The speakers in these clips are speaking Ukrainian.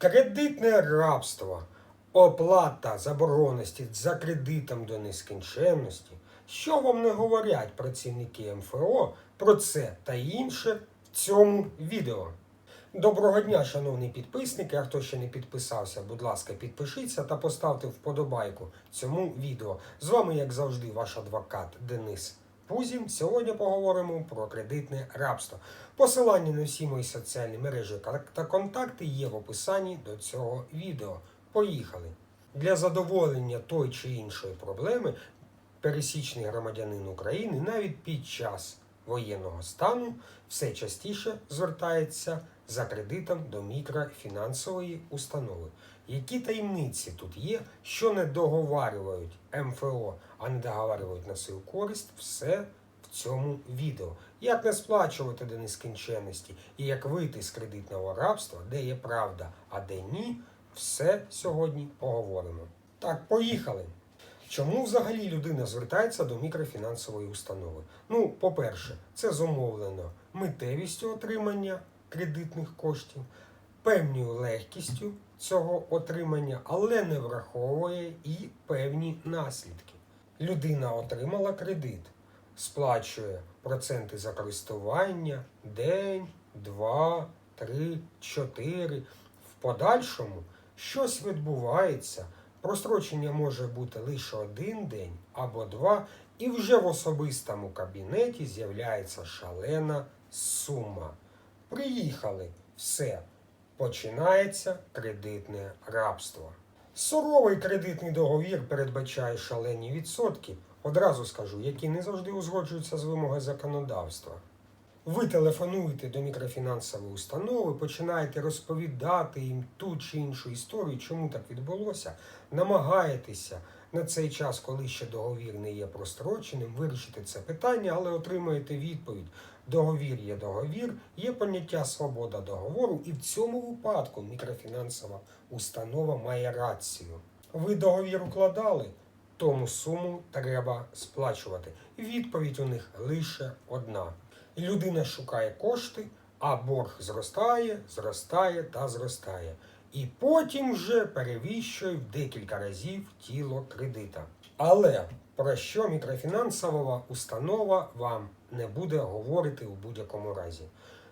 Кредитне рабство, оплата заборгованості за кредитом до нескінченності. Що вам не говорять працівники МФО про це та інше в цьому відео? Доброго дня, шановні підписники. А хто ще не підписався, будь ласка, підпишіться та поставте вподобайку цьому відео. З вами, як завжди, ваш адвокат Денис Пузін. Сьогодні поговоримо про кредитне рабство. Посилання на всі мої соціальні мережі та контакти є в описанні до цього відео. Поїхали! Для задоволення той чи іншої проблеми пересічний громадянин України навіть під час воєнного стану все частіше звертається за кредитом до мікрофінансової установи. Які таємниці тут є, що не договарюють МФО, а не договарюють на свою користь, все в цьому відео. Як не сплачувати до нескінченності і як вийти з кредитного рабства, де є правда, а де ні, все сьогодні поговоримо. Так, поїхали. Чому взагалі людина звертається до мікрофінансової установи? Ну, по-перше, це зумовлено митевістю отримання кредитних коштів, певною легкістю цього отримання, але не враховує і певні наслідки. Людина отримала кредит, сплачує проценти за користування день, два, три, чотири. В подальшому щось відбувається. Прострочення може бути лише один день або два, і вже в особистому кабінеті з'являється шалена сума. Приїхали, все. Починається кредитне рабство. Суровий кредитний договір передбачає шалені відсотки, одразу скажу, які не завжди узгоджуються з вимогою законодавства. Ви телефонуєте до мікрофінансової установи, починаєте розповідати їм ту чи іншу історію, чому так відбулося, намагаєтеся на цей час, коли ще договір не є простроченим, вирішити це питання, але отримаєте відповідь. Договір є договір, є поняття свобода договору, і в цьому випадку мікрофінансова установа має рацію. Ви договір укладали, тому суму треба сплачувати. Відповідь у них лише одна. Людина шукає кошти, а борг зростає, зростає та зростає. І потім вже перевіщує в декілька разів тіло кредита. Але про що мікрофінансова установа вам не буде говорити у будь-якому разі?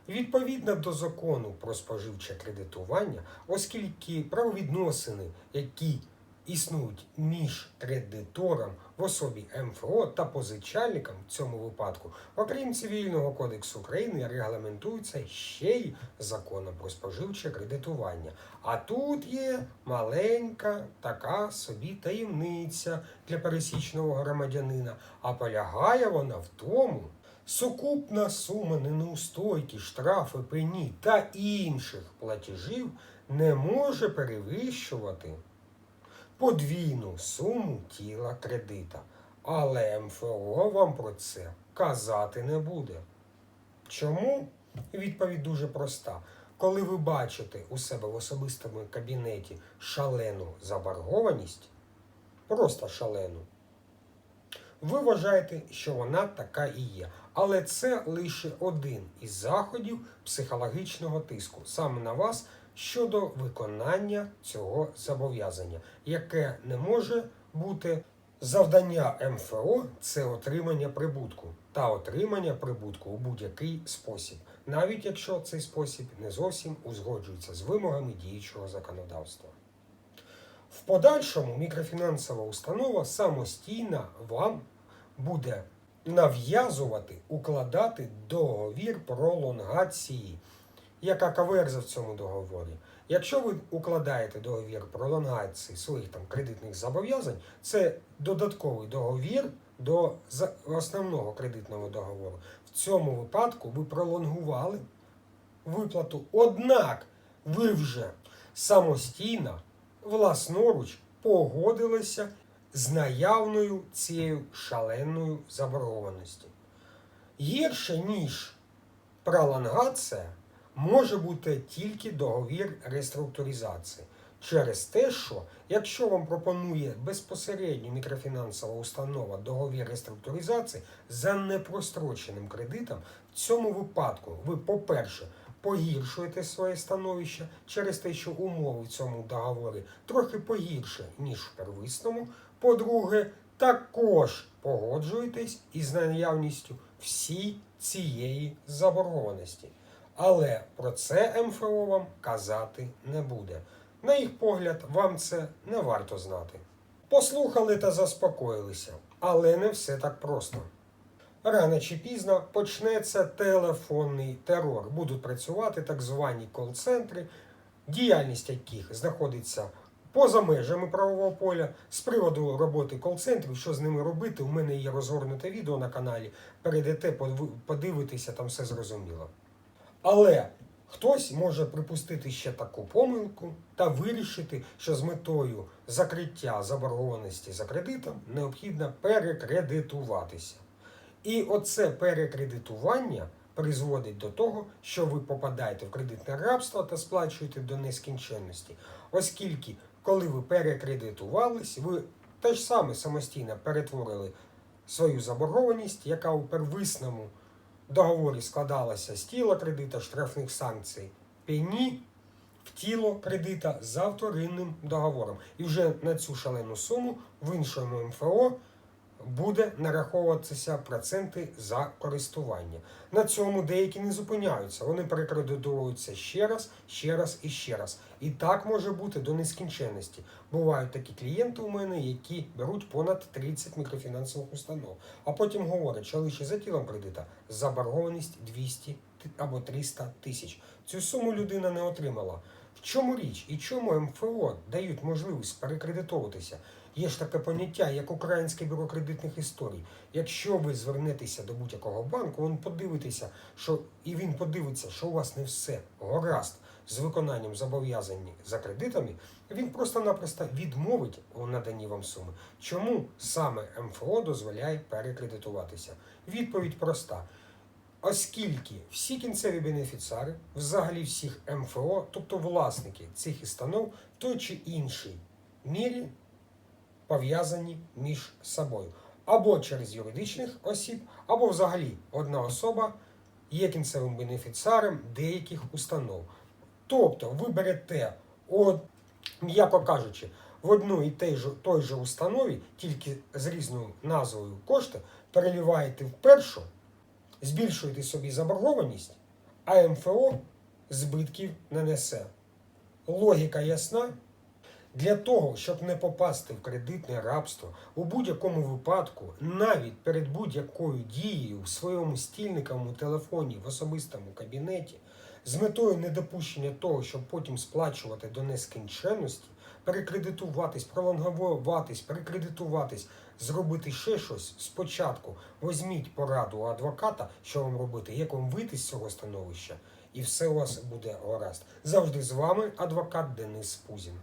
Відповідно до закону про споживче кредитування, оскільки правовідносини, які існують між кредитором в особі МФО та позичальником в цьому випадку, окрім цивільного кодексу України, регламентуються ще й законом про споживче кредитування. А тут є маленька така собі таємниця для пересічного громадянина. А полягає вона в тому. Сукупна сума неустойки, штрафи, пені та інших платежів не може перевищувати подвійну суму тіла кредита. Але МФО вам про це казати не буде. Чому? Відповідь дуже проста. Коли ви бачите у себе в особистому кабінеті шалену заборгованість, просто шалену, ви вважаєте, що вона така і є. Але це лише один із заходів психологічного тиску саме на вас щодо виконання цього зобов'язання, яке не може бути завдання МФО це отримання прибутку та отримання прибутку у будь-який спосіб, навіть якщо цей спосіб не зовсім узгоджується з вимогами діючого законодавства. В подальшому мікрофінансова установа самостійно вам буде нав'язувати укладати договір пролонгації. Яка каверза в цьому договорі? Якщо ви укладаєте договір пролонгації своїх там кредитних зобов'язань, це додатковий договір до основного кредитного договору. В цьому випадку ви пролонгували виплату, однак ви вже самостійно, власноруч погодилися з наявною цією шаленою заборгованості. Гірше, ніж пролонгація, може бути тільки договір реструктуризації. Через те, що якщо вам пропонує безпосередньо мікрофінансова установа договір реструктуризації за непростроченим кредитом, в цьому випадку ви, по-перше, погіршуєте своє становище через те, що умови в цьому договорі трохи погірше, ніж в первісному. По-друге, також погоджуєтесь із наявністю всій цієї заборгованості. Але про це МФО вам казати не буде. На їх погляд, вам це не варто знати. Послухали та заспокоїлися, але не все так просто. Рано чи пізно почнеться телефонний терор. Будуть працювати так звані кол-центри, діяльність яких знаходиться поза межами правового поля. З приводу роботи кол-центрів, що з ними робити, у мене є розгорнуте відео на каналі. Перейдете, подив- подивитеся, там все зрозуміло. Але хтось може припустити ще таку помилку та вирішити, що з метою закриття заборгованості за кредитом необхідно перекредитуватися. І оце перекредитування призводить до того, що ви попадаєте в кредитне рабство та сплачуєте до нескінченності. Оскільки, коли ви перекредитувались, ви те ж саме самостійно перетворили свою заборгованість, яка у первісному договорі складалася з тіла кредита, штрафних санкцій, пені в тіло кредита за вторинним договором. І вже на цю шалену суму в іншому МФО буде нараховуватися проценти за користування. На цьому деякі не зупиняються. Вони перекредитуються ще раз, ще раз і ще раз. І так може бути до нескінченності. Бувають такі клієнти у мене, які беруть понад 30 мікрофінансових установ, а потім говорять, що лише за тілом кредита заборгованість 200 або 300 тисяч. Цю суму людина не отримала. В чому річ і чому МФО дають можливість перекредитовуватися? Є ж таке поняття, як Українське бюро кредитних історій. Якщо ви звернетеся до будь-якого банку, він подивитеся, що і він подивиться, що у вас не все гаразд з виконанням зобов'язань за кредитами, він просто-напросто відмовить у наданні вам суми. Чому саме МФО дозволяє перекредитуватися? Відповідь проста. Оскільки всі кінцеві бенефіціари, взагалі всіх МФО, тобто власники цих установ, в той чи іншій мірі пов'язані між собою. Або через юридичних осіб, або взагалі одна особа є кінцевим бенефіціаром деяких установ. Тобто ви берете, от, м'яко кажучи, в одну і той же, той же установі, тільки з різною назвою кошти, переливаєте в першу, збільшуєте собі заборгованість, а МФО збитків не несе. Логіка ясна? Для того, щоб не попасти в кредитне рабство, у будь-якому випадку, навіть перед будь-якою дією в своєму стільниковому телефоні в особистому кабінеті, з метою недопущення того, щоб потім сплачувати до нескінченності, перекредитуватись, пролонгуватись, перекредитуватись, зробити ще щось спочатку. Візьміть пораду у адвоката, що вам робити, як вам вийти з цього становища, і все у вас буде гаразд. Завжди з вами адвокат Денис Пузін.